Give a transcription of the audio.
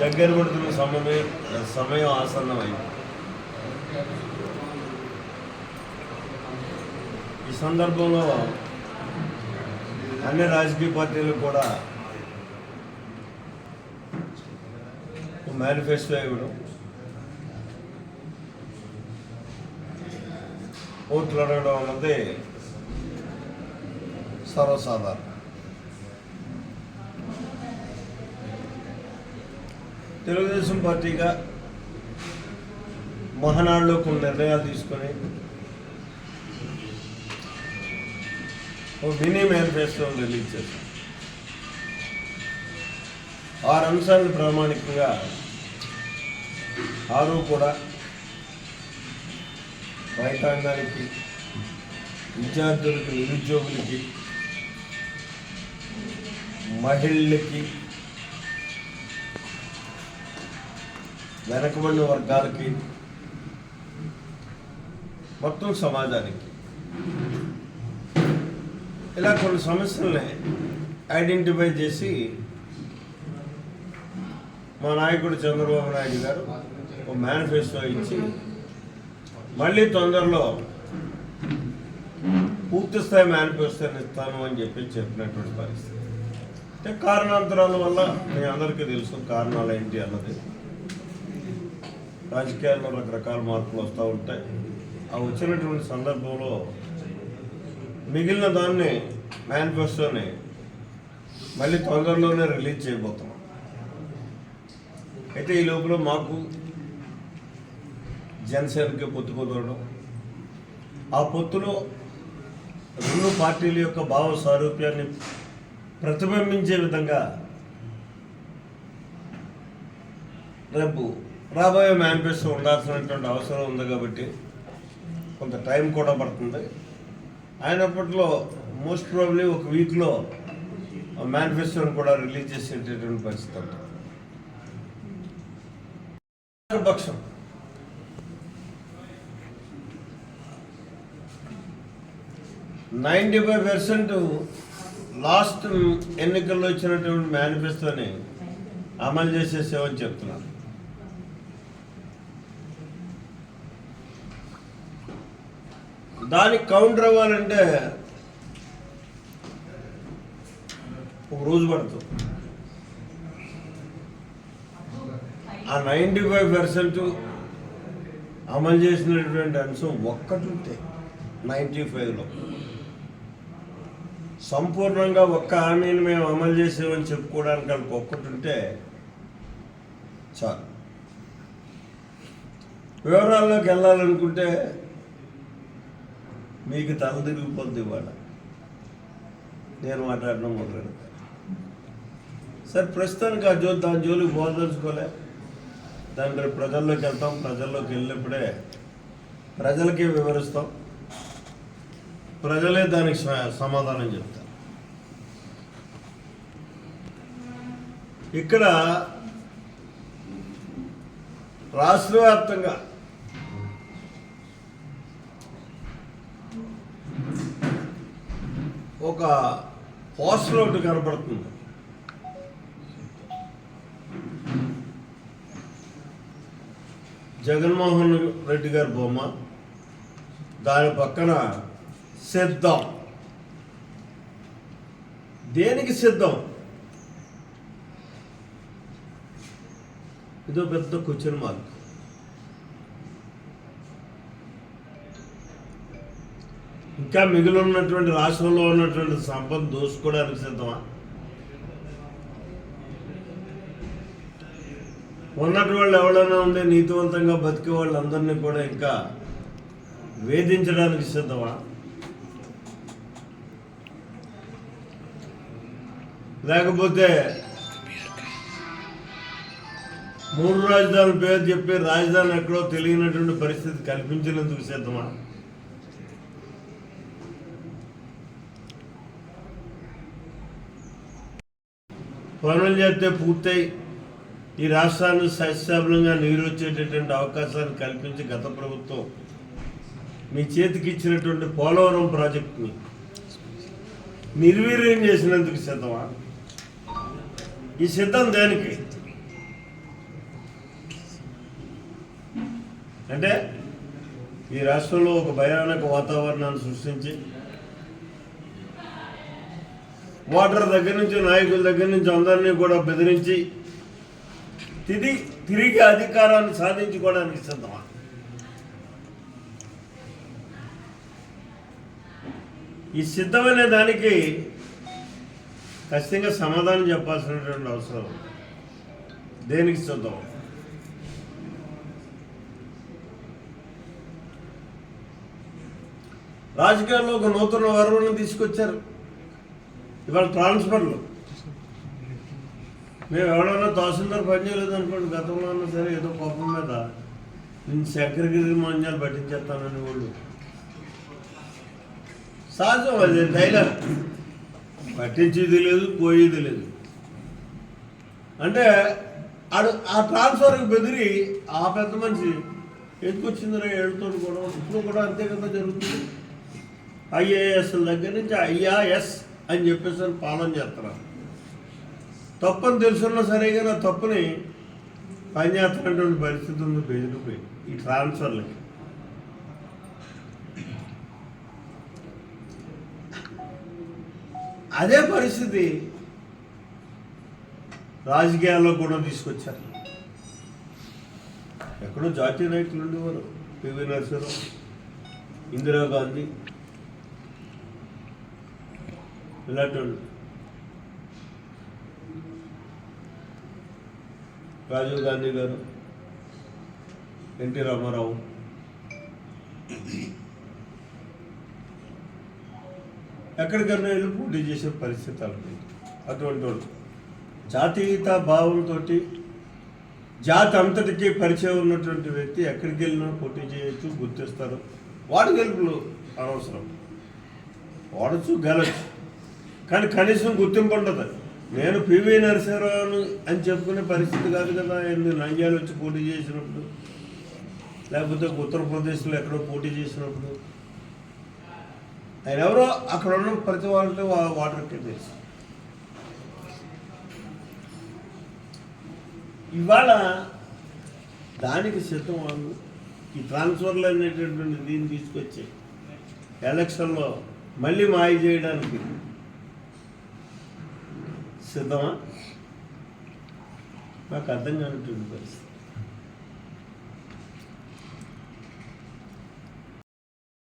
దగ్గర పడుతున్న సమయం సమయం ఆసన్నమైంది. ఈ సందర్భంలో అన్ని రాజకీయ పార్టీలు కూడా మేనిఫెస్టో ఇవ్వడం ఓట్లు అడగడం అన్నది సర్వసాధారణం. తెలుగుదేశం పార్టీగా మహనాడులో కొన్ని నిర్ణయాలు తీసుకొని ఓ మినీ మేనిఫెస్టోని రిలీజ్ చేశాం ఆరు అంశాలను ప్రామాణికంగా ఆరు కూడా రైతాంగానికి విద్యార్థులకి నిరుద్యోగులకి మహిళలకి వెనకబడిన వర్గాలకి మొత్తం సమాజానికి. ఇలా కొన్ని సమస్యల్ని ఐడెంటిఫై చేసి మా నాయకుడు చంద్రబాబు నాయుడు గారు ఒక మేనిఫెస్టో ఇచ్చి మళ్ళీ తొందరలో పూర్తి స్థాయి మేనిఫెస్టోని ఇస్తాను అని చెప్పి చెప్పినటువంటి పరిస్థితి. అంటే కారణాంతరాల వల్ల మీ అందరికీ తెలుసు కారణాలు ఏంటి అన్నది. రాజకీయాల్లో రకరకాల మార్పులు వస్తూ ఉంటాయి. ఆ వచ్చినటువంటి సందర్భంలో మిగిలిన దాన్ని మేనిఫెస్టోని మళ్ళీ తొందరలోనే రిలీజ్ చేయబోతున్నాం. అయితే ఈ లోపల మాకు జనసేనకి పొత్తు కుదరడం ఆ పొత్తులో రెండు పార్టీల యొక్క భావ సారూప్యాన్ని ప్రతిబింబించే విధంగా రేపు రాబోయే మేనిఫెస్టో ఉండాల్సినటువంటి అవసరం ఉంది కాబట్టి కొంత టైం కూడా పడుతుంది. అయినప్పట్లో మోస్ట్ ప్రాబ్లీ ఒక వీక్లో మేనిఫెస్టోని కూడా రిలీజ్ చేసేటటువంటి పరిస్థితి ఉంటుంది. పక్షం. నైంటీ ఫైవ్ పర్సెంట్ లాస్ట్ ఎన్నికల్లో ఇచ్చినటువంటి మేనిఫెస్టోని అమలు చేసేసేవని చెప్తున్నారు. దానికి కౌంటర్ అవ్వాలంటే ఒక రోజు పడుతుంది. ఆ నైంటీ ఫైవ్ పర్సెంట్ అమలు చేసినటువంటి అంశం ఒక్కటి ఉంటే నైంటీ ఫైవ్లో సంపూర్ణంగా ఒక్క హామీని మేము అమలు చేసామని చెప్పుకోవడానికి వాళ్ళకి ఒక్కటి ఉంటే చాలు. వివరాల్లోకి వెళ్ళాలనుకుంటే మీకు తల తిరిగిపోద్ది ఇవాళ నేను మాట్లాడడం మొదలెడతాను సరే ప్రస్తుతానికి ఆ జో దాని జోలికి పోదలుచుకోలే దాని రేపు ప్రజల్లోకి వెళ్తాం. ప్రజల్లోకి వెళ్ళినప్పుడే ప్రజలకే వివరిస్తాం. ప్రజలే దానికి సమాధానం చెప్తారు. ఇక్కడ రాష్ట్ర ఒక పోస్టర్ ఒకటి కనపడుతుంది జగన్మోహన్ రెడ్డి గారి బొమ్మ దాని పక్కన సిద్ధం. దేనికి సిద్ధం? ఇదో పెద్ద క్వశ్చన్ మార్క్ ఇంకా మిగిలి ఉన్నటువంటి రాష్ట్రంలో ఉన్నటువంటి సంపద దోసుకోవడానికి సిద్ధమా? ఉన్నటి వాళ్ళు ఎవడైనా ఉండే నీతివంతంగా బతికే వాళ్ళందరినీ కూడా ఇంకా వేధించడానికి సిద్ధమా? లేకపోతే మూడు రాజధానుల పేరు చెప్పి రాజధాని ఎక్కడో తెలియనటువంటి పరిస్థితి కల్పించినందుకు సిద్ధమా? పనులు చేస్తే పూర్తయి. ఈ రాష్ట్రాన్ని సస్యశ్యామలంగా నీరు వచ్చేటటువంటి అవకాశాన్ని కల్పించి గత ప్రభుత్వం మీ చేతికి ఇచ్చినటువంటి పోలవరం ప్రాజెక్టుని నిర్వీర్యం చేసినందుకు సిద్ధమా? ఈ సిద్ధం దానికి? అంటే ఈ రాష్ట్రంలో ఒక భయానక వాతావరణాన్ని సృష్టించి ఓటర్ దగ్గర నుంచి నాయకుల దగ్గర నుంచి అందరినీ కూడా బెదిరించి తిరిగి తిరిగి అధికారాన్ని సాధించుకోవడానికి సిద్ధమా? ఈ సిద్ధమనే దానికి ఖచ్చితంగా సమాధానం చెప్పాల్సినటువంటి అవసరం దేనికి సిద్ధం? రాజకీయాల్లో ఒక నూతన వరువులను తీసుకొచ్చారు. ఇవాళ ట్రాన్స్ఫర్లు. మేము ఎవరైనా తహసీల్దార్ పనిచేయలేదు అనుకోండి గతంలో అన్నా సరే ఏదో కోపం మీద నేను సెక్రటరీ మాన్యాలు పట్టించేస్తానని వాళ్ళు. సహజం అది డైలాగ్ పట్టించేది లేదు పోయేది లేదు. అంటే ఆడు ఆ ట్రాన్స్ఫర్కి బెదిరి ఆ పెద్ద మనిషి ఎందుకు వచ్చిందిరా ఏడుతో కూడా ఇప్పుడు కూడా అంతే కదా జరుగుతుంది. ఐఏఎస్ దగ్గర నుంచి ఐఆర్ఎస్ అని చెప్పేసి పాలన చేస్తున్నారు. తప్పని తెలుసున్నా సరే కానీ ఆ తప్పుని పనిచేస్తున్నటువంటి పరిస్థితి ఉంది బెదిరిపోయి ఈ ట్రాన్స్ఫర్లకి. అదే పరిస్థితి రాజకీయాల్లో కూడా తీసుకొచ్చారు. ఎక్కడో జాతీయ నాయకులు ఉండేవారు పివి నరసింహరావు ఇందిరాగాంధీ ఇలాంటి రాజీవ్ గాంధీ గారు ఎన్టీ రామారావు. ఎక్కడికన్నా వెళ్ళి పోటీ చేసే పరిస్థితి అలాంటి అటువంటి వాళ్ళు. జాతీయత భావంతో జాతి అంతటికీ పరిచయం ఉన్నటువంటి వ్యక్తి ఎక్కడికి వెళ్ళినా పోటీ చేయొచ్చు గుర్తిస్తారు. వాడు గెలుపులు అనవసరం. వాడచ్చు గెలచ్చు. కానీ కనీసం గుర్తింపు ఉండదు నేను పివి నరసింహరావు అని చెప్పుకునే పరిస్థితి కాదు కదా ఎన్ని నంద్యాలు వచ్చి పోటీ చేసినప్పుడు. లేకపోతే ఉత్తరప్రదేశ్లో ఎక్కడో పోటీ చేసినప్పుడు. ఆయన ఎవరో అక్కడ ఉన్న ప్రతి వాళ్ళతో వాటర్కే తెలుసు. ఇవాళ దానికి సిద్ధం వాళ్ళు ఈ ట్రాన్స్ఫర్లు అనేటటువంటి దీన్ని తీసుకొచ్చి ఎలక్షన్లో మళ్ళీ మాయ చేయడానికి సిద్ధమా? నాకు అర్థం కానటువంటి పరిస్థితి.